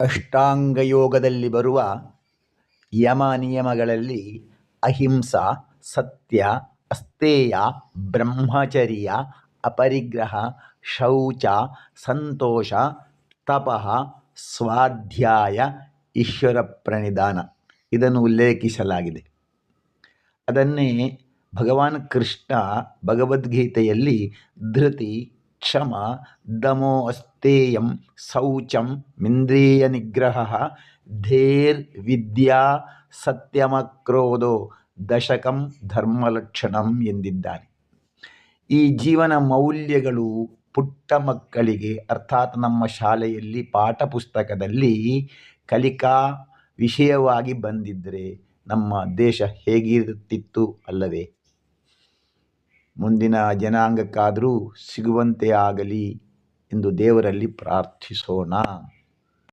ಅಷ್ಟಾಂಗ ಯೋಗದಲ್ಲಿ ಬರುವ ಯಮ ನಿಯಮಗಳಲ್ಲಿ ಅಹಿಂಸಾ, ಸತ್ಯ ಅಸ್ತೇಯ ಬ್ರಹ್ಮಚರ್ಯ, ಅಪರಿಗ್ರಹ, ಶೌಚ, ಸಂತೋಷ, ತಪಃ, ಸ್ವಾಧ್ಯಾಯ ಈಶ್ವರ ಪ್ರಣಿಧಾನ ಇದನ್ನು ಉಲ್ಲೇಖಿಸಲಾಗಿದೆ. ಅದನ್ನೇ ಭಗವಾನ್ ಕೃಷ್ಣ ಭಗವದ್ಗೀತೆಯಲ್ಲಿ ಧೃತಿ ಕ್ಷಮ ದಮೋ ಅಸ್ತೇಯಂ ಶೌಚಂ ಮಿಂದ್ರಿಯ ನಿಗ್ರಹ ಧೇರ್ ವಿದ್ಯಾ ಸತ್ಯಮಕ್ರೋಧೋ ದಶಕಂ ಧರ್ಮಲಕ್ಷಣಂ ಎಂದಿದ್ದಾನೆ. ಈ ಜೀವನ ಮೌಲ್ಯಗಳು ಪುಟ್ಟ ಮಕ್ಕಳಿಗೆ, ಅರ್ಥಾತ್ ನಮ್ಮ ಶಾಲೆಯಲ್ಲಿ ಪಾಠ ಪುಸ್ತಕದಲ್ಲಿ ಕಲಿಕಾ ವಿಷಯವಾಗಿ ಬಂದಿದ್ದರೆ ನಮ್ಮ ದೇಶ ಹೇಗಿರುತ್ತಿತ್ತು ಅಲ್ಲವೇ? ಮುಂದಿನ ಜನಾಂಗಕ್ಕಾದರೂ ಸಿಗುವಂತೆ ಆಗಲಿ ಎಂದು ದೇವರಲ್ಲಿ ಪ್ರಾರ್ಥಿಸೋಣ.